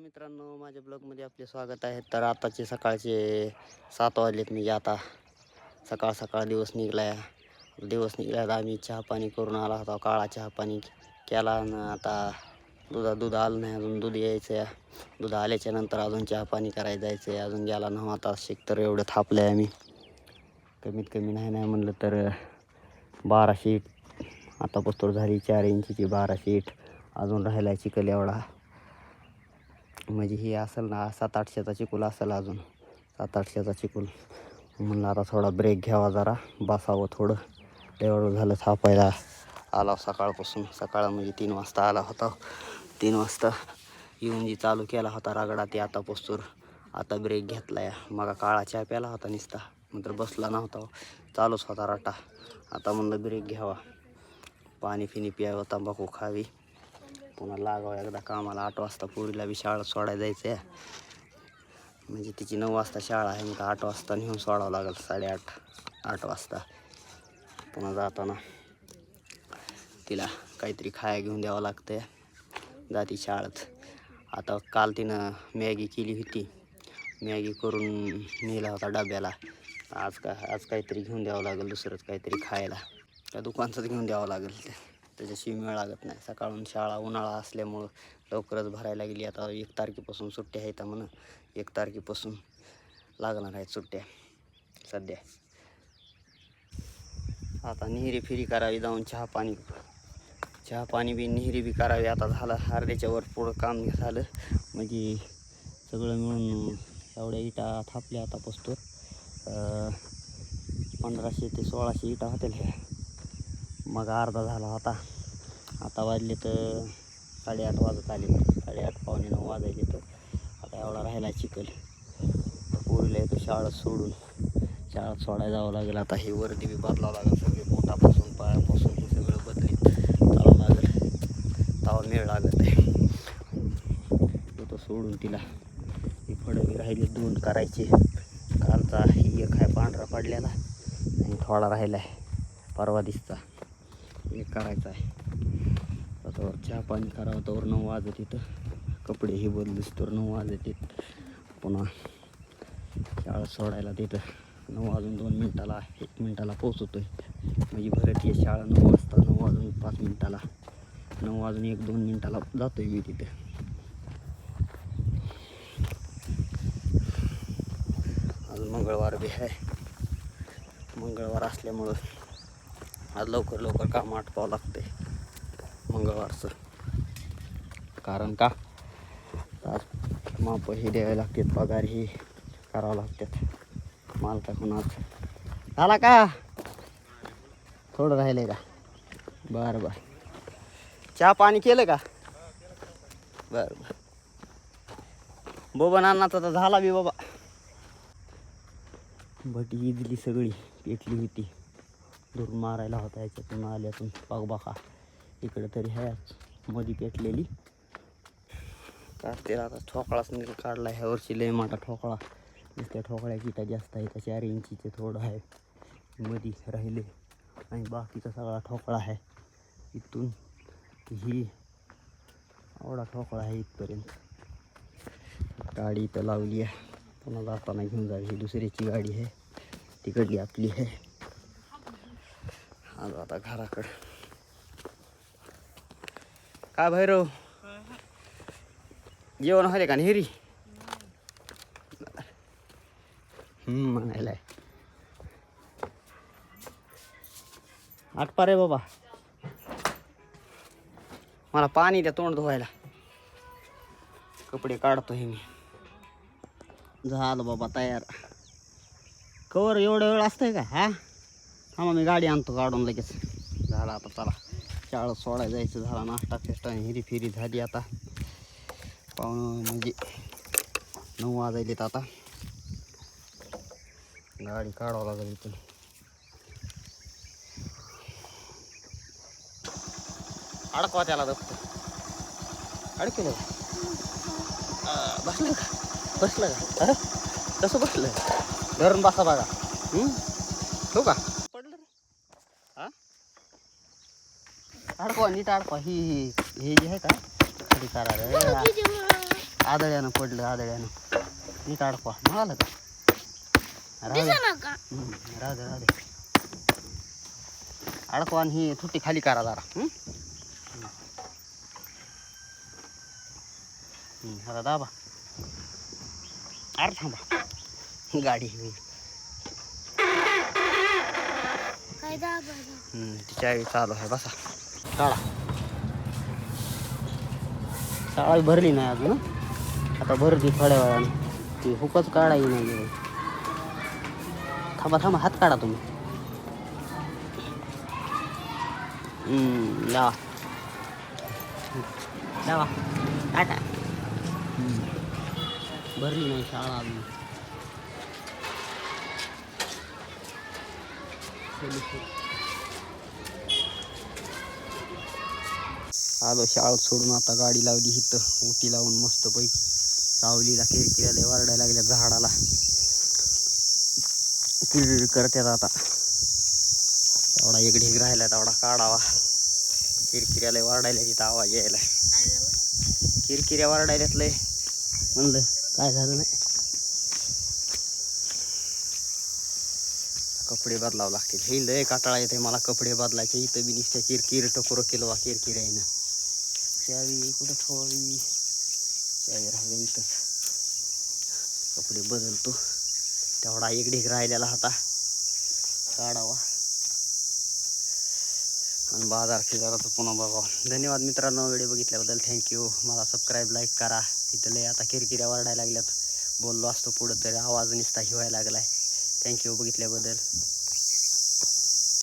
मित्रांनो माझ्या ब्लॉगमध्ये आपले स्वागत आहे. तर आताचे सकाळचे सात वाजलेत म्हणजे आता. सकाळ सकाळ दिवस निघलाय. दिवस निघला तर आम्ही चहा पाणी करून आला होता काळा चहा पाणी केला आणि आता दुधा दूध आलं नाही अजून दूध यायचं आहे. दूध आल्याच्यानंतर अजून चहा पाणी करायला जायचं आहे अजून गेला नव्हा आता शिक तर एवढं थापलं आहे आम्ही. कमीत कमी नाही नाही म्हणलं तर बारा शीट आता पस्तूर झाली चार इंचीची बारा शीट अजून राहिला चिखल एवढा. म्हणजे हे असेल ना सात आठशेचा चिकूल असेल अजून. सात आठशेचा चिकूल म्हणलं आता थोडा ब्रेक घ्यावा जरा. बसावं थोडं. एवढं झालं थापायला आला सकाळपासून. सकाळ म्हणजे तीन वाजता आला होता. तीन वाजता येऊन जी चालू केला होता रागडा ते आता पोस्तूर आता ब्रेक घेतला या मग काळा चहा प्याला होता निसता. नंतर बसला नव्हता. चालूच होता राटा. आता म्हणलं ब्रेक घ्यावा. पाणी फिनी प्यावं तंबाखू खावी. पुन्हा लागावं एकदा कामाला. आठ वाजता पोरीला बी शाळा सोडायला जायचं आहे म्हणजे तिची नऊ वाजता शाळा आहे मग आठ वाजता नेऊन सोडावं लागेल साडेआठ आठ वाजता. पुन्हा जाताना तिला काहीतरी खाया घेऊन द्यावं लागतं जाती शाळेत. आता काल तिनं मॅगी केली होती. मॅगी करून नेला होता डब्याला. आज का आज काहीतरी घेऊन द्यावं लागेल दुसरंच काहीतरी खायला. त्या दुकानचंच घेऊन द्यावं लागेल ते. त्याच्याशिवाय मिळ लागत नाही. सकाळून शाळा उन्हाळा असल्यामुळं लवकरच भरायला गेली. आता एक तारखेपासून सुट्ट्या आहेत म्हणून एक तारखेपासून लागणार आहेत सुट्ट्या. सध्या. आता निहिरी फिरी करावी जाऊन चहा पाणी. चहा पाणी बी निहिरी बी करावी. आता झालं अर्ध्याच्या वर पुढं काम झालं. म्हणजे सगळं मिळून एवढ्या इटा थापल्या आता पसतो पंधराशे ते सोळाशे इटा होतील ह्या. मग अर्धा झाला होता. आता वाजले तर साडेआठ वाजत आले. साडेआठ पावणे नऊ वाजायले तर आता एवढा राहिला चिखल. पोरीला येतो शाळा सोडून. शाळेत सोडायला जावं लागेल. आता हे वरती बी बदलावं लागेल. सगळे पोटापासून पायापासून हे सगळं बदलीत चालावं लागेल. तावा मेळ लागत आहे तो सोडून तिला. ही फळं बी राहिले दोन करायचे. कालचा ही एक आहे पांढरा पडलेला. आणि थोडा राहिला आहे परवा दिसचा. हे करायचं आहे. आता वर चहा पाणी करावं तर नऊ वाजत येतं कपडे हे बदलूस तर नऊ वाजत येत पुन्हा शाळा सोडायला तिथं नऊ वाजून दोन मिनटाला एक मिनटाला पोचवतोय म्हणजे भरत ये शाळा नऊ वाजता नऊ वाजून पाच मिनटाला. नऊ वाजून एक दोन मिनटाला जातोय मी तिथं. आज मंगळवार बी आहे. मंगळवार असल्यामुळं आज लवकर लवकर काम आटपावं लागते मंगळवारचं. कारण का? आज माप द्यावे लागतात पगार ही करावं लागतात. माल टाकून आज. झाला का? थोडं राहिले का? बरं बरं. चहा पाणी केलं का? बरं बरं. बोबा नानाचा तर झाला बी बाबा. भटी इजली सगळी पेटली होती. धूर मारायला होता याच्यातून आल्यातून पागबाखा इकडं तरी ह्याच मधी पेटलेली. काढते आता ठोकळाच निघ काढला ह्या वर्षी लय मोठा ठोकळा. नुसत्या ठोकळ्याची इटा जास्त आहे त्या चार इंचीचे थोडं आहे. मधी राहिले आणि बाकीचा सगळा ठोकळा आहे. इथून ही एवढा ठोकळा आहे इथपर्यंत. गाडी इथं लावली आहे. पुन्हा जाताना घेऊन जावी. ही दुसऱ्याची गाडी आहे. तिकडली आपली आहे. आलो आता घराकडं. काय भैरव? जेवण होते का नेहरी? म्हणायला आटपा रे बाबा. मला पाणी द्या तोंड धुवायला. कपडे काढतो हे मी. झालं बाबा तयार. कवर एवढं वेळ असतंय का हा? थांबा मी गाडी आणतो काढून लगेच. झाला आता चला. शाळा सोडायला जायचं झाला नाश्ता फेस्टा हिरी फिरी झाली आता. पाहुणं म्हणजे नऊ वाजायलेत आता. गाडी काढावं लागेल इथून. अडकवा त्याला दप्तर अडकेलं बसलं का? बसलं का? कसं बसलं? धरून बसा बघा. ठेवू का पडलं रे हा अडकवा नीट अडकवा ही ही हे जे आहे का? खाली करा रे. आदळ्यानं पडलं आदळ्यानं. नीट अडकवा म्हणाला का? राहू दे. हम्म, राहू दे राहू दे. अडकवा आणि ही तुटी खाली करा जरा. आता दाबा. अरे थांबा. गाडी दाबा हम्म, चालू आहे बसा. शाळा शाळा भरली नाही अजून आता भरली थोड्या वेळाने. ती हुकच काढाही नाही थांबा थांबा हात काढा तुम्ही. लावा. लावा. टाटा भरली नाही शाळा अजून. आलो शाळा सोडून आता गाडी लावली इथं. उटी लावून मस्त पैकी सावलीला किरकिऱ्याला वारडायला लागल्या झाडाला. किरकिर करतात आता. तेवढा एक राहिला तेवढा काढावा. किरकिऱ्याला वारडायला तिथं आवाज यायला. किरकिऱ्या वारडायल्यात लय म्हणलं काय झालं नाही. कपडे बदलावं लागतील. हे लय काटाळा येते मला कपडे बदलायचे. इथं बी निसत्या किरकिर टकोरं केलं वा किरकिर आहे ना चावी कुठं ठेवावी? चावी राहिली इथंच कपडे बदलतो. तेवढा एक ढीग राहिलेला होता. काढावा. आणि बाजार फिजाराचं पुन्हा बघावं. धन्यवाद मित्रांनो व्हिडिओ बघितल्याबद्दल थँक्यू मला सबस्क्राईब लाईक करा. इथं लय आता किरकिऱ्या वरडायला लागल्यात. बोललो असतो पुढं तरी आवाज निसता हिवायला लागलाय. थँक्यू बघितल्याबद्दल.